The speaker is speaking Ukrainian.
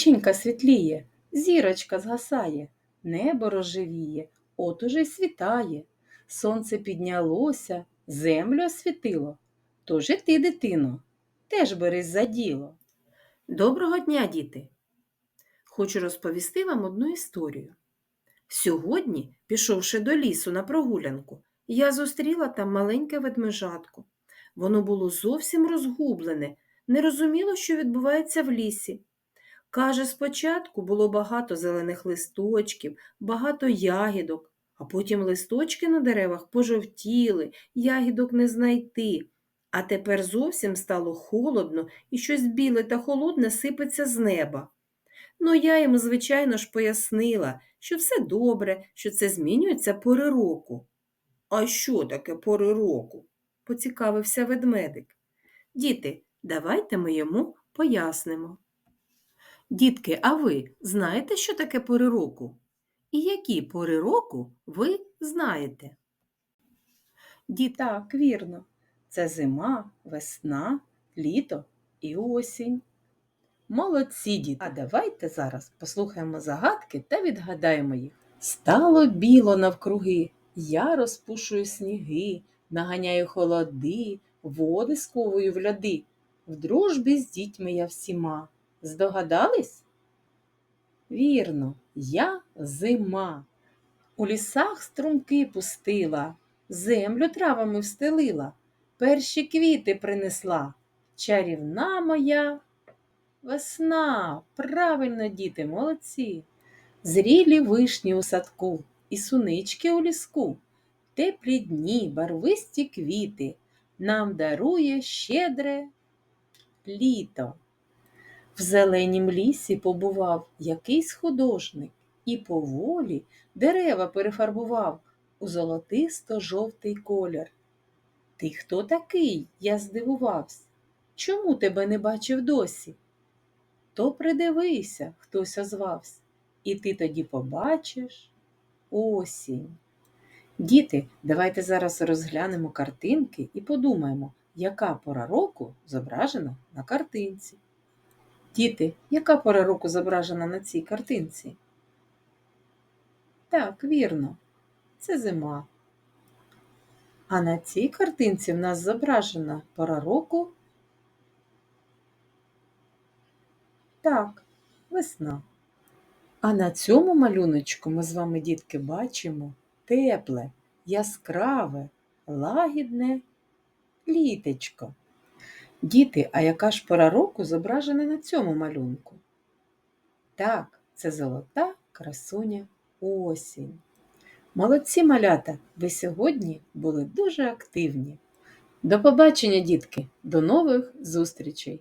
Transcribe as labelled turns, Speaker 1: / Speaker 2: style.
Speaker 1: Печінка світліє, зірочка згасає, небо розживіє, от уже й світає. Сонце піднялося, землю освітило. Тож і ти, дитино, теж берись за діло. Доброго дня, діти! Хочу розповісти вам одну історію. Сьогодні, пішовши до лісу на прогулянку, я зустріла там маленьке ведмежатко. Воно було зовсім розгублене, не розуміло, що відбувається в лісі. Каже, спочатку було багато зелених листочків, багато ягідок, а потім листочки на деревах пожовтіли, ягідок не знайти. А тепер зовсім стало холодно і щось біле та холодне сипеться з неба. Ну, я йому, звичайно ж, пояснила, що все добре, що це змінюється пори року. А що таке пори року? поцікавився ведмедик. Діти, давайте ми йому пояснимо. Дітки, а ви знаєте, що таке пори року? І які пори року ви знаєте? Діти, так, вірно. Це зима, весна, літо і осінь. Молодці, діти! А давайте зараз послухаємо загадки та відгадаємо їх. Стало біло навкруги, я розпушую сніги, наганяю холоди, води сковую в льоди. В дружбі з дітьми я всіма. Здогадались? Вірно, я зима. У лісах струмки пустила, землю травами встелила, перші квіти принесла. Чарівна моя весна. Правильно, діти, молодці. Зрілі вишні у садку і сунички у ліску. Теплі дні, барвисті квіти нам дарує щедре літо. В зеленім лісі побував якийсь художник і поволі дерева перефарбував у золотисто-жовтий колір. Ти хто такий? Я здивувався. Чому тебе не бачив досі? То придивися, хтось озвався, і ти тоді побачиш осінь. Діти, давайте зараз розглянемо картинки і подумаємо, яка пора року зображена на картинці. Діти, яка пора року зображена на цій картинці? Так, вірно, це зима. А на цій картинці в нас зображена пора року. Так, весна. А на цьому малюночку ми з вами, дітки, бачимо тепле, яскраве, лагідне літечко. Діти, а яка ж пора року зображена на цьому малюнку? Так, це золота красуня осінь. Молодці малята, ви сьогодні були дуже активні. До побачення, дітки, до нових зустрічей!